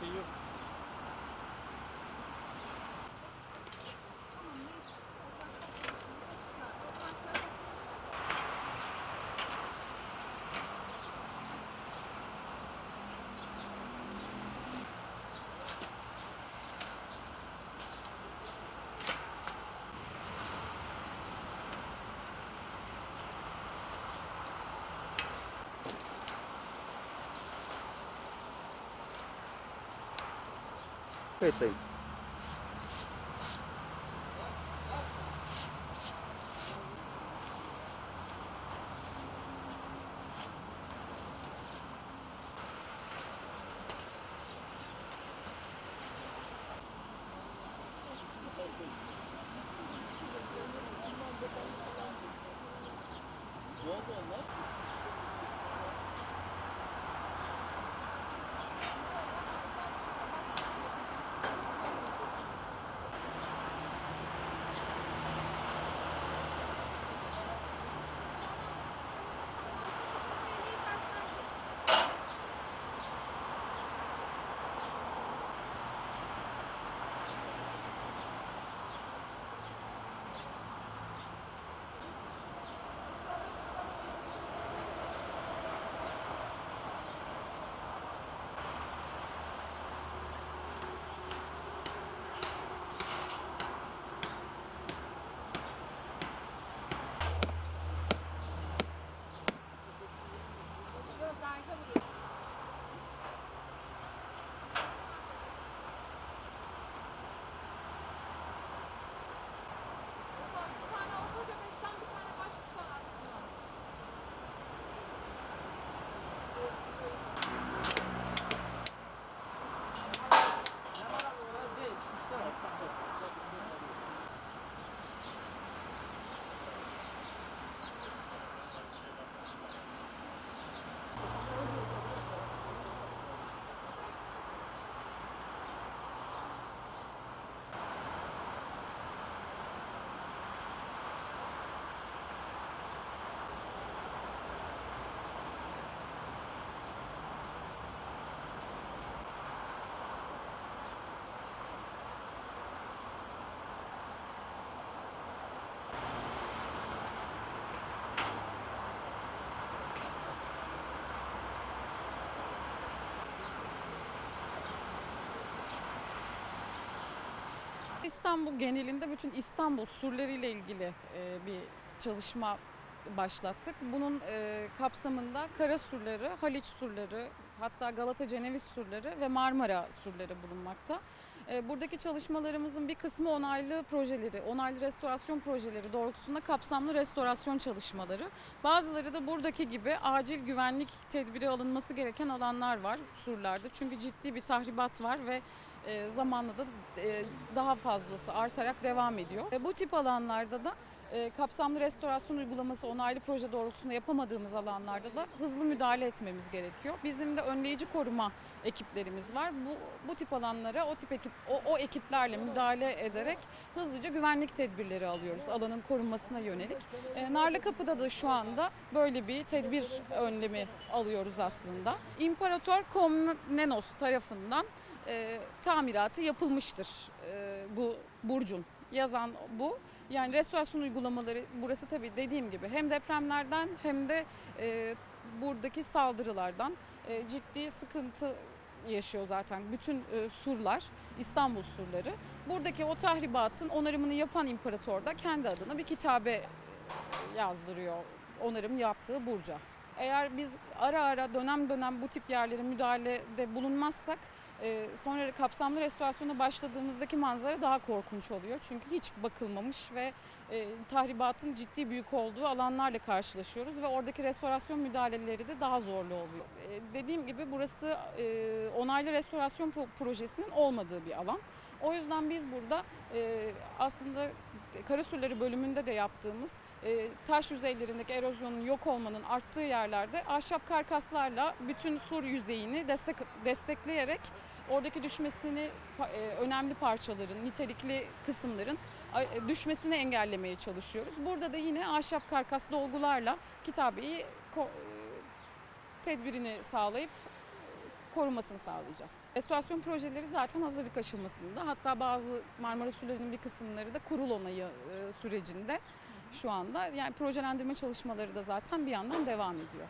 şey yok. que. İstanbul genelinde bütün İstanbul surlarıyla ilgili e, bir çalışma başlattık. Bunun e, kapsamında kara surları, Haliç surları, hatta Galata Ceneviz surları ve Marmara surları bulunmakta. E, buradaki çalışmalarımızın bir kısmı onaylı projeleri, onaylı restorasyon projeleri doğrultusunda kapsamlı restorasyon çalışmaları. Bazıları da buradaki gibi acil güvenlik tedbiri alınması gereken alanlar var surlarda. Çünkü ciddi bir tahribat var ve e, zamanla da e, daha fazlası artarak devam ediyor. Bu tip alanlarda da e, kapsamlı restorasyon uygulaması onaylı proje doğrultusunda yapamadığımız alanlarda da hızlı müdahale etmemiz gerekiyor. Bizim de önleyici koruma ekiplerimiz var. Bu bu tip alanlara o tip ekip o, o ekiplerle müdahale ederek hızlıca güvenlik tedbirleri alıyoruz alanın korunmasına yönelik. E, Narlıkapı'da da şu anda böyle bir tedbir önlemi alıyoruz aslında. İmparator Komnenos tarafından e, tamiratı yapılmıştır e, bu burcun. Yazan bu. Yani restorasyon uygulamaları burası tabii dediğim gibi hem depremlerden hem de e, buradaki saldırılardan e, ciddi sıkıntı yaşıyor zaten bütün e, surlar, İstanbul surları. Buradaki o tahribatın onarımını yapan imparator da kendi adına bir kitabe yazdırıyor onarım yaptığı burca. Eğer biz ara ara dönem dönem bu tip yerlere müdahalede bulunmazsak e, sonra kapsamlı restorasyona başladığımızdaki manzara daha korkunç oluyor. Çünkü hiç bakılmamış ve e, tahribatın ciddi büyük olduğu alanlarla karşılaşıyoruz ve oradaki restorasyon müdahaleleri de daha zorlu oluyor. E, dediğim gibi burası e, onaylı restorasyon pro- projesinin olmadığı bir alan. O yüzden biz burada aslında Karasurları bölümünde de yaptığımız taş yüzeylerindeki erozyonun yok olmanın arttığı yerlerde ahşap karkaslarla bütün sur yüzeyini destek, destekleyerek oradaki düşmesini önemli parçaların, nitelikli kısımların düşmesini engellemeye çalışıyoruz. Burada da yine ahşap karkas dolgularla kitabeyi e, tedbirini sağlayıp korumasını sağlayacağız. Restorasyon projeleri zaten hazırlık aşamasında. Hatta bazı Marmara Surları'nın bir kısımları da kurul onayı e, sürecinde şu anda. Yani projelendirme çalışmaları da zaten bir yandan devam ediyor.